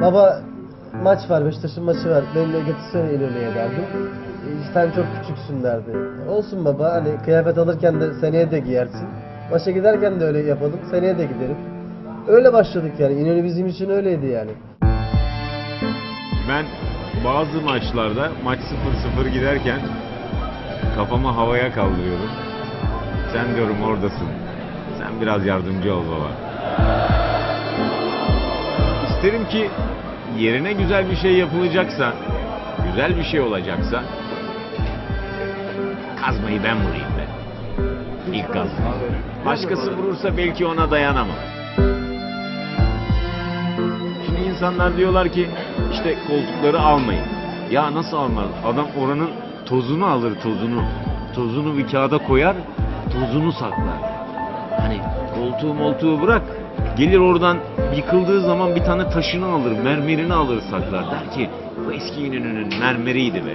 Baba maç var, Beşiktaş'ın maçı var. Beni de götürsene İnönü'ye derdim. E, Sen çok küçüksün derdi. Olsun baba hani kıyafet alırken de seneye de giyersin. Maça giderken de öyle yapalım. Seneye de giderim. Öyle başladık yani. İnönü bizim için öyleydi yani. Ben bazı maçlarda maç 0-0 giderken kafamı havaya kaldırıyorum. Sen diyorum oradasın. Sen biraz yardımcı ol baba. İsterim ki yerine güzel bir şey yapılacaksa, güzel bir şey olacaksa kazmayı ben vurayım be. İlk kazma. Başkası vurursa belki ona dayanamam. Şimdi insanlar diyorlar ki işte koltukları almayın. Ya nasıl almaz? Adam oranın tozunu alır tozunu. Tozunu bir kağıda koyar, tozunu saklar. Hani koltuğu moltuğu bırak. Gelir oradan yıkıldığı zaman bir tane taşını alır, mermerini alır saklar. Der ki bu eski İnönü'nün mermeriydi be.